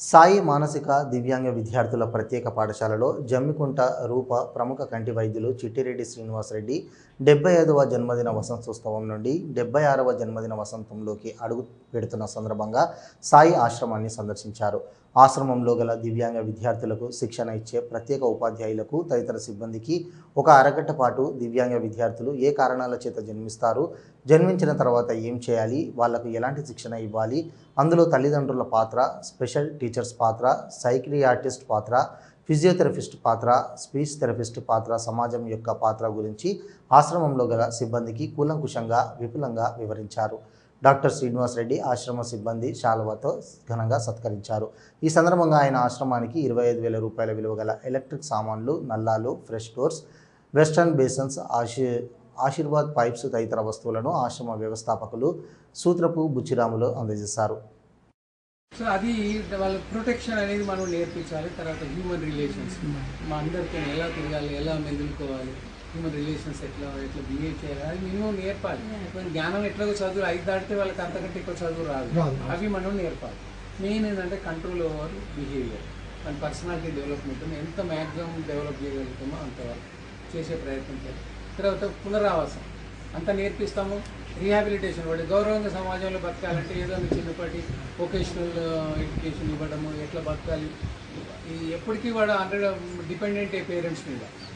సాయి మానసిక దివ్యాంగ విద్యార్థుల ప్రత్యేక పాఠశాలలో జమ్మికుంట రూప ప్రముఖ కంటి వైద్యులు చిట్టిరెడ్డి శ్రీనివాసరెడ్డి డెబ్బై ఐదవ జన్మదిన వసంతోత్సవం నుండి డెబ్బై ఆరవ జన్మదిన వసంతంలోకి అడుగు పెడుతున్న సందర్భంగా సాయి ఆశ్రమాన్ని సందర్శించారు. ఆశ్రమంలో గల దివ్యాంగ విద్యార్థులకు శిక్షణ ఇచ్చే ప్రత్యేక ఉపాధ్యాయులకు తదితర సిబ్బందికి ఒక అరగంట పాటు దివ్యాంగ విద్యార్థులు ఏ కారణాల చేత జన్మిస్తారు జన్మించిన తర్వాత ఏం చేయాలి వాళ్ళకు ఎలాంటి శిక్షణ ఇవ్వాలి అందులో తల్లిదండ్రుల పాత్ర స్పెషల్ టీచర్స్ పాత్ర సైక్రియాటిస్ట్ పాత్ర ఫిజియోథెరపిస్ట్ పాత్ర స్పీచ్ థెరపిస్ట్ పాత్ర సమాజం యొక్క పాత్ర గురించి ఆశ్రమంలో గల సిబ్బందికి కూలంకుషంగా విపులంగా వివరించారు. డాక్టర్ శ్రీనివాస్ రెడ్డి ఆశ్రమ సిబ్బంది శాలువాతో ఘనంగా సత్కరించారు. ఈ సందర్భంగా ఆయన ఆశ్రమానికి ఇరవై ఐదు వేల రూపాయల విలువ గల ఎలక్ట్రిక్ సామాన్లు నల్లాలు ఫ్రెష్ డోర్స్ వెస్టర్న్ బేసన్స్ ఆశీ ఆశీర్వాద్ పైప్స్ తదితర వస్తువులను ఆశ్రమ వ్యవస్థాపకులు సూత్రపు బుచ్చిరాములు అందజేశారు. సో అది వాళ్ళ ప్రొటెక్షన్ అనేది మనం నేర్పించాలి. తర్వాత హ్యూమన్ రిలేషన్స్ మా అందరితో ఎలా తిరగాలి ఎలా మెదులుకోవాలి హ్యూమన్ రిలేషన్స్ ఎట్లా ఎట్లా బిహేవ్ చేయాలి అది మినిమం నేర్పాలి. కొన్ని జ్ఞానం ఎట్లా చదువు ఐదు దాటితే వాళ్ళకి అంతకంటే ఎక్కువ చదువు రాదు. అవి మనం నేర్పాలి. మెయిన్ ఏంటంటే కంట్రోల్ ఓవర్ బిహేవియర్ మన పర్సనాలిటీ డెవలప్మెంట్ ఎంత మ్యాక్సిమం డెవలప్ చేయగలుగుతామో అంతవరకు చేసే ప్రయత్నం చేయాలి. తర్వాత పునరావాసం. అంతా నేర్పిస్తాము? రీహాబిలిటేషన్ వాడు గౌరవంగా సమాజంలో బతకాలంటే ఏదో చిన్నపాటి వొకేషనల్ ఎడ్యుకేషన్ uh, ఇవ్వడము ఎట్లా బతకాలి ఈ ఎప్పటికీ వాడు హండ్రెడ్ డిపెండెంట్ పేరెంట్స్ మీద.